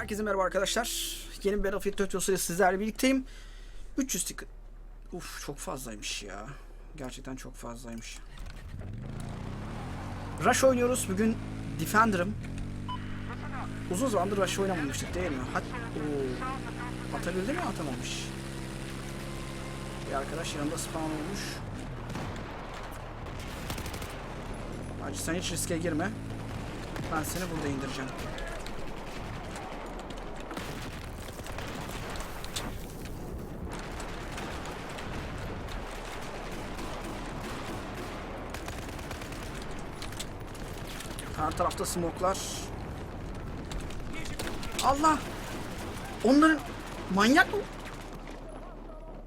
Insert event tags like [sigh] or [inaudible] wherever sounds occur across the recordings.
Herkese merhaba arkadaşlar. Yeni Battlefield 4 videosuyla sizlerle birlikteyim. 300 ticket. Uf çok fazlaymış ya. Gerçekten çok fazlaymış. Rush oynuyoruz. Bugün Defender'ım. Uzun zamandır Rush oynamamıştık değil mi? Hat Oo. Atabildi mi? Atamamış. Bir arkadaş yanında spawn olmuş. Hacı sen hiç riske girme. Ben seni burada indireceğim. Her tarafta smoklar. Allah! Onların manyak mı?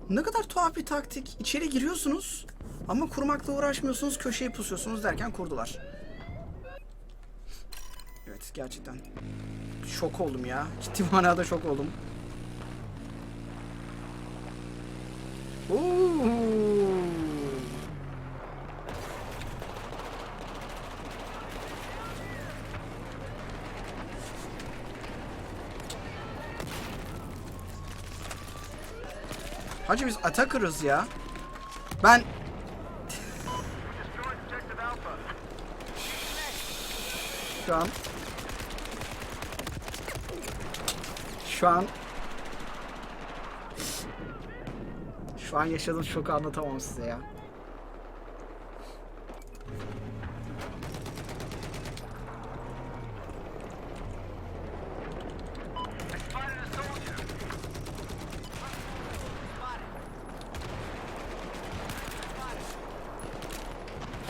Ne kadar tuhaf bir taktik. İçeri giriyorsunuz ama kurmakla uğraşmıyorsunuz, köşeyi pusuyorsunuz derken kurdular. Evet, gerçekten şok oldum ya. Ciddi manada şok oldum. Oo. Hacı biz atakırız ya. Ben şu an şu an şu an yaşadığım şoku anlatamam size ya.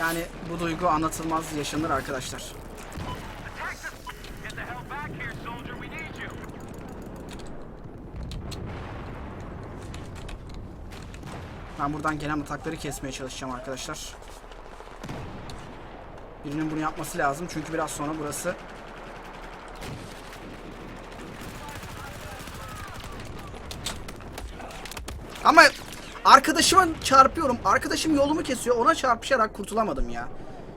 Yani bu duygu anlatılmaz yaşanır arkadaşlar. Ben buradan gelen atakları kesmeye çalışacağım arkadaşlar. Birinin bunu yapması lazım çünkü biraz sonra burası Ama arkadaşıma çarpıyorum. Arkadaşım yolumu kesiyor. Ona çarpışarak kurtulamadım ya.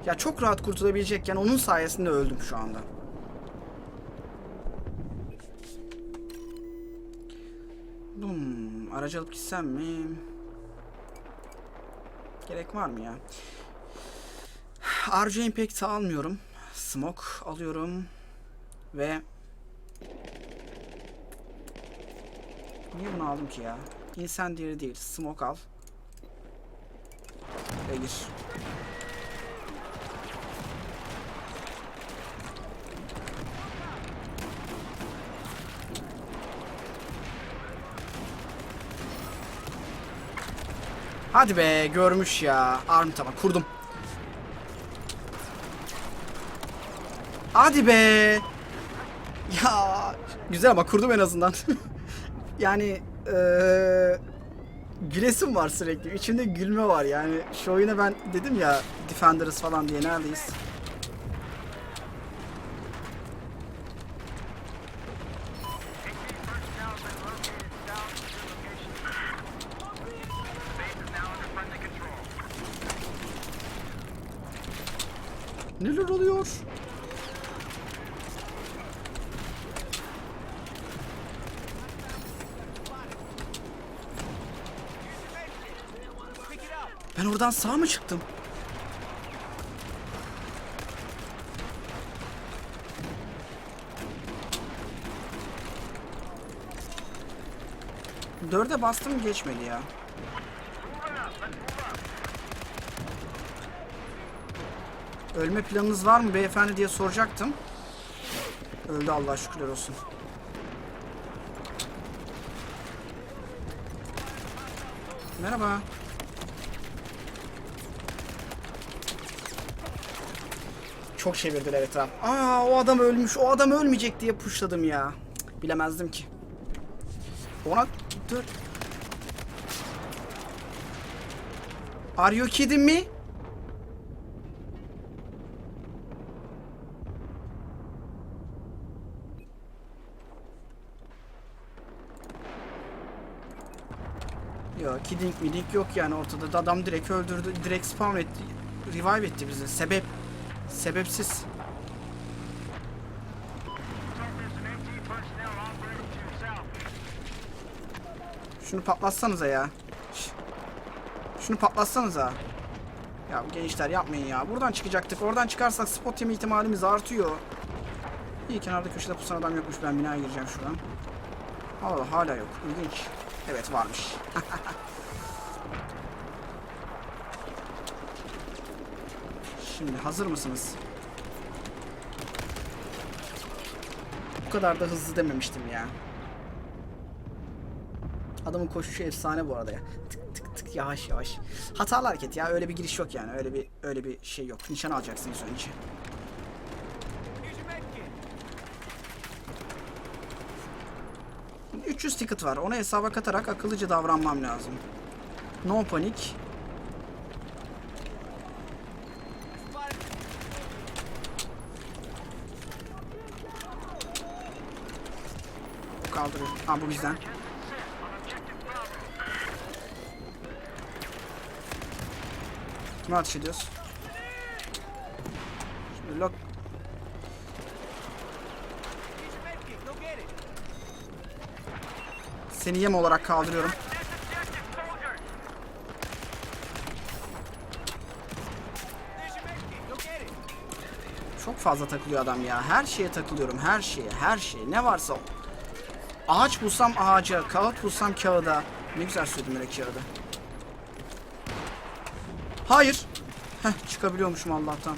Ya çok rahat kurtulabilecekken onun sayesinde öldüm şu anda. Hmm, aracı alıp gitsem mi? Gerek var mı ya? [sighs] RJ Impact almıyorum. Smoke alıyorum. Ve Niye bunu aldım ki ya? Incendiary değil. Smoke al. Ve gir. Hadi be görmüş ya. Arm tamam kurdum. Hadi be. Ya güzel ama kurdum en azından. [laughs] yani eee gülesim var sürekli. İçimde gülme var yani. Şu oyuna ben dedim ya Defenders falan diye neredeyiz? Neler oluyor? Ben oradan sağ mı çıktım? Dörde bastım geçmedi ya. Ölme planınız var mı beyefendi diye soracaktım. Öldü Allah şükürler olsun. Merhaba. Çok çevirdiler etraf. Aa o adam ölmüş. O adam ölmeyecek diye pushladım ya. Bilemezdim ki. Ona dur. Are you kidding me? Ya kidding midding yok yani ortada. Da adam direkt öldürdü. Direkt spam etti. Revive etti bizi. Sebep. Sebepsiz. Şunu patlatsanıza ya. Şunu patlatsanıza. Ya gençler yapmayın ya. Buradan çıkacaktık. Oradan çıkarsak spot yeme ihtimalimiz artıyor. İyi kenarda köşede pusan adam yokmuş. Ben binaya gireceğim şuradan. Allah hala yok. İlginç. Evet varmış. Şimdi hazır mısınız? Bu kadar da hızlı dememiştim ya. Adamın koşuşu efsane bu arada ya. Tık tık tık yavaş yavaş. Hatalı hareket ya. Öyle bir giriş yok yani. Öyle bir öyle bir şey yok. Nişan alacaksınız önce. 300 ticket var. Onu hesaba katarak akıllıca davranmam lazım. No panik. Kaldırıyor. Ha bu bizden. Kime ateş ediyoruz? Şimdi lock. Seni yem olarak kaldırıyorum. Çok fazla takılıyor adam ya. Her şeye takılıyorum. Her şeye. Her şeye. Ne varsa. Ağaç bulsam ağaca. Kağıt bulsam kağıda. Ne güzel söyledim öyle kağıda. Hayır. Heh çıkabiliyormuşum Allah'tan.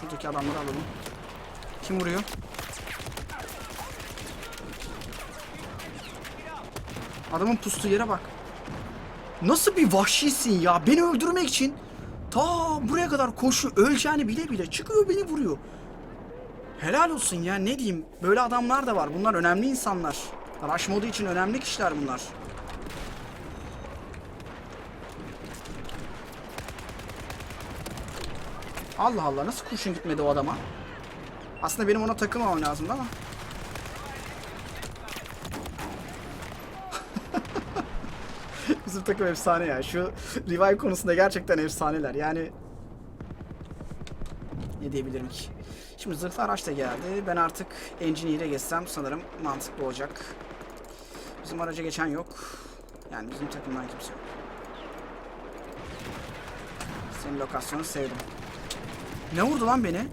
Şuradaki adamları alalım. Kim vuruyor? Adamın pustuğu yere bak. Nasıl bir vahşisin ya? Beni öldürmek için ta buraya kadar koşu öleceğini bile bile çıkıyor beni vuruyor. Helal olsun ya ne diyeyim. Böyle adamlar da var. Bunlar önemli insanlar. Rush modu için önemli kişiler bunlar. Allah Allah nasıl kurşun gitmedi o adama? Aslında benim ona takılmamam lazımdı ama. [laughs] Bizim takım efsane ya. Şu revive konusunda gerçekten efsaneler. Yani ne diyebilirim ki? Şimdi zırhlı araç da geldi. Ben artık engineer'e geçsem sanırım mantıklı olacak. Bizim araca geçen yok. Yani bizim takımdan kimse yok. Senin lokasyonu sevdim. Ne vurdu lan beni?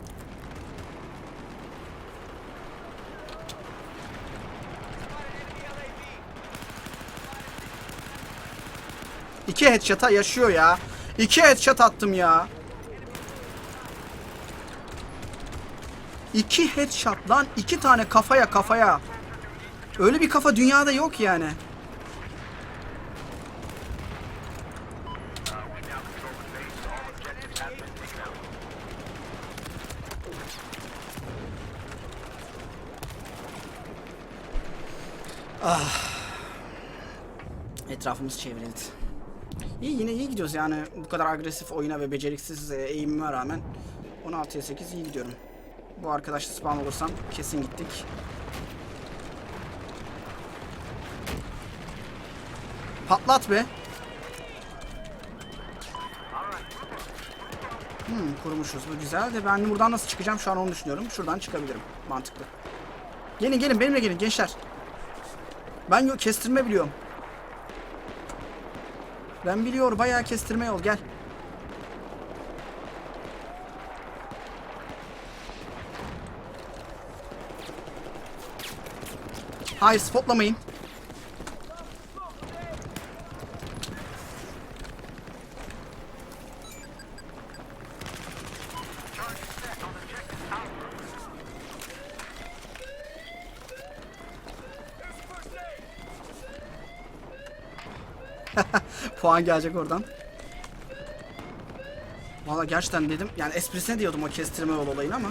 İki headshot'a yaşıyor ya. İki headshot attım ya. İki headshot lan. iki tane kafaya kafaya. Öyle bir kafa dünyada yok yani. Etrafımız çevrildi. İyi yine iyi gidiyoruz yani bu kadar agresif oyuna ve beceriksiz e, eğimime rağmen 16'ya 8 iyi gidiyorum. Bu arkadaşla spawn olursam kesin gittik. Patlat be. Hmm, kurumuşuz. Bu güzel de ben buradan nasıl çıkacağım şu an onu düşünüyorum. Şuradan çıkabilirim. Mantıklı. Gelin gelin benimle gelin gençler. Ben yok kestirme biliyorum. Ben biliyor bayağı kestirme yol gel. Hayır spotlamayın. Puan gelecek oradan. Valla gerçekten dedim yani esprisine diyordum o kestirme yol olayını ama.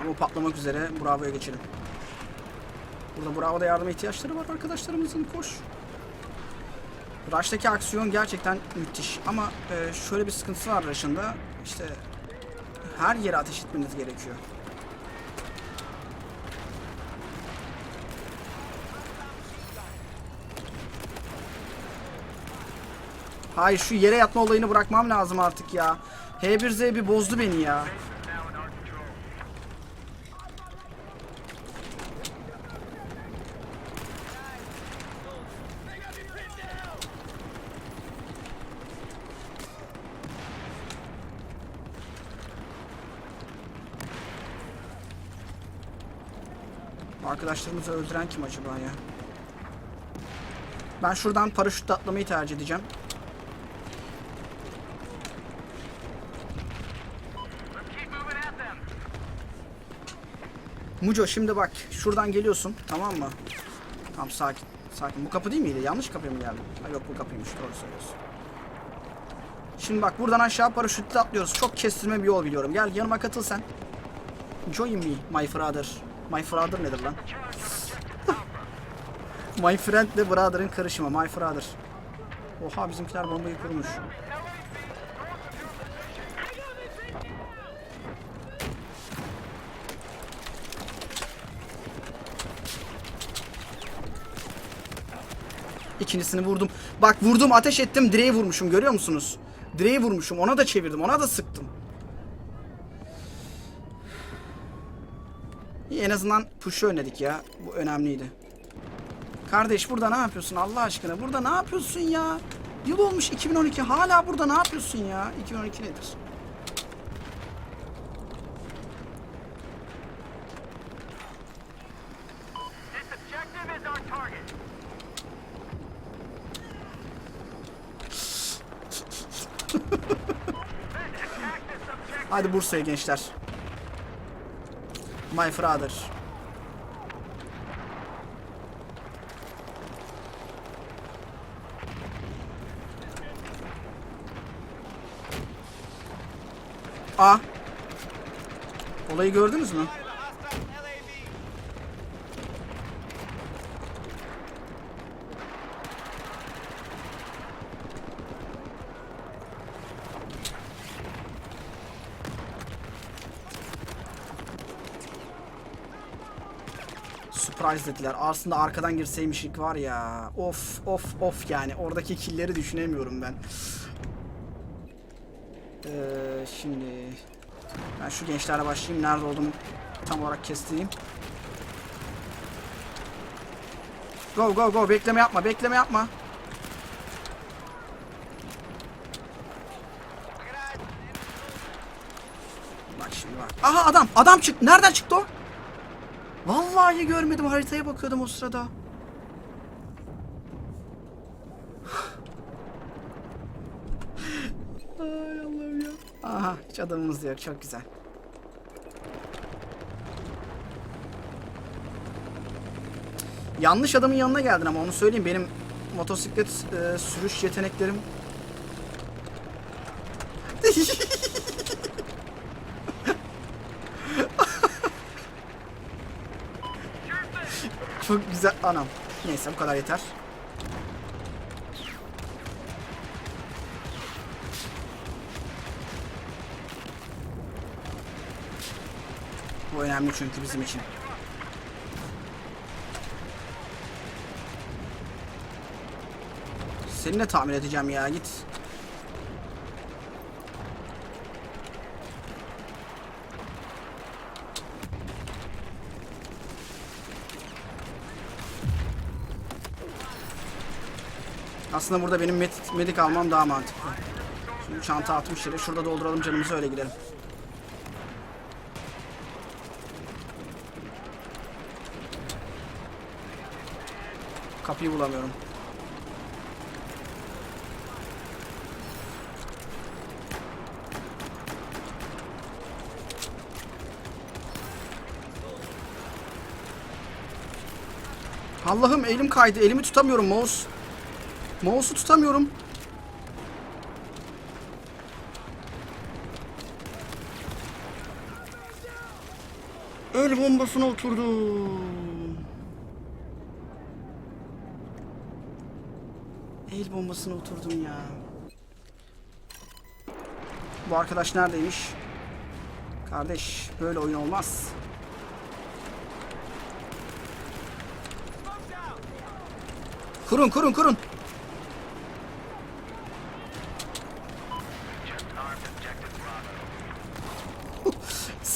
Ama patlamak üzere Bravo'ya geçelim. Burada Bravo'da yardıma ihtiyaçları var arkadaşlarımızın koş. Rush'taki aksiyon gerçekten müthiş ama e, şöyle bir sıkıntısı var Rush'ın da işte her yere ateş etmeniz gerekiyor. Hayır şu yere yatma olayını bırakmam lazım artık ya. H1Z1 bozdu beni ya. Arkadaşlarımızı öldüren kim acaba ya? Ben şuradan paraşütle atlamayı tercih edeceğim. Muco şimdi bak şuradan geliyorsun tamam mı? Tamam sakin. Sakin. Bu kapı değil miydi? Yanlış kapıya mı geldim? Ha yok bu kapıymış doğru söylüyorsun. Şimdi bak buradan aşağı paraşütle atlıyoruz. Çok kestirme bir yol biliyorum. Gel yanıma katıl sen. Join me my brother. My brother nedir lan? [laughs] my friend ile brother'ın karışımı. My brother. Oha bizimkiler bombayı kurmuş. İkincisini vurdum. Bak vurdum ateş ettim direği vurmuşum görüyor musunuz? Direği vurmuşum ona da çevirdim ona da sıktım. En azından push'u önledik ya. Bu önemliydi. Kardeş burada ne yapıyorsun Allah aşkına? Burada ne yapıyorsun ya? Yıl olmuş 2012 hala burada ne yapıyorsun ya? 2012 nedir? Hadi Bursa'ya gençler. My brother. A. Olayı gördünüz mü? Dediler. Aslında arkadan girseymişik var ya. Of of of yani. Oradaki killleri düşünemiyorum ben. Ee, şimdi ben şu gençlerle başlayayım. Nerede olduğumu tam olarak kestireyim. Go go go. Bekleme yapma. Bekleme yapma. Bak şimdi bak. Aha adam. Adam çık. Nereden çıktı o? Vallahi görmedim. Haritaya bakıyordum o sırada. Ay Allah'ım ya. Aha hiç adamımız da yok. Çok güzel. Yanlış adamın yanına geldin ama onu söyleyeyim. Benim motosiklet e, sürüş yeteneklerim [laughs] çok güzel. Anam. Neyse bu kadar yeter. Bu önemli çünkü bizim için. Seni de tamir edeceğim ya git. Aslında burada benim med medik almam daha mantıklı. Şimdi çanta 60 lira. Şurada dolduralım canımızı öyle gidelim. Kapıyı bulamıyorum. Allah'ım elim kaydı. Elimi tutamıyorum mouse. Mouse'u tutamıyorum. El bombasına oturdum. El bombasına oturdum ya. Bu arkadaş neredeymiş? Kardeş böyle oyun olmaz. Kurun kurun kurun.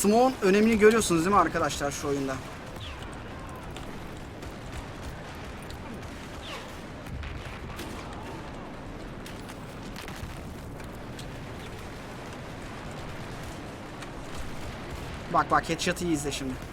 Smoke'un önemini görüyorsunuz değil mi arkadaşlar şu oyunda? Bak bak headshot'ı izle şimdi.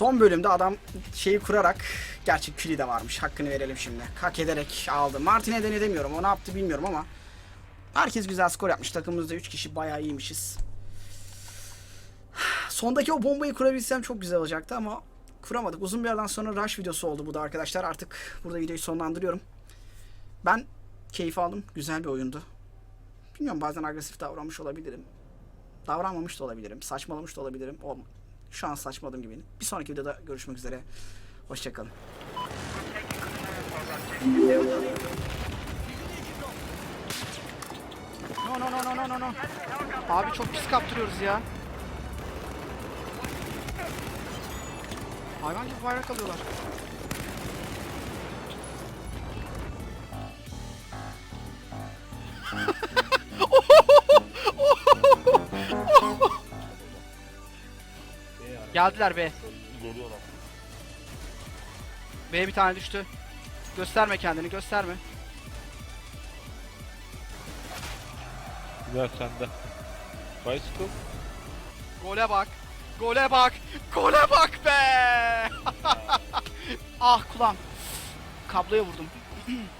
Son bölümde adam şeyi kurarak gerçek kili de varmış. Hakkını verelim şimdi. Hak ederek aldı. Martin neden edemiyorum. O ne yaptı bilmiyorum ama herkes güzel skor yapmış. Takımımızda 3 kişi bayağı iyiymişiz. Sondaki o bombayı kurabilsem çok güzel olacaktı ama kuramadık. Uzun bir aradan sonra rush videosu oldu bu da arkadaşlar. Artık burada videoyu sonlandırıyorum. Ben keyif aldım. Güzel bir oyundu. Bilmiyorum bazen agresif davranmış olabilirim. Davranmamış da olabilirim. Saçmalamış da olabilirim. Olma. Şu an saçmaladım gibi. Bir sonraki videoda görüşmek üzere. Hoşçakalın. No no no no no no no. Abi çok pis kaptırıyoruz ya. Hayvan gibi bayrak alıyorlar. Geldiler be. Geliyorlar. B bir tane düştü. Gösterme kendini gösterme. Güzel sende. Bicycle. Gole bak. Gole bak. Gole bak be. [laughs] ah kulağım. Kabloya vurdum. [clears throat]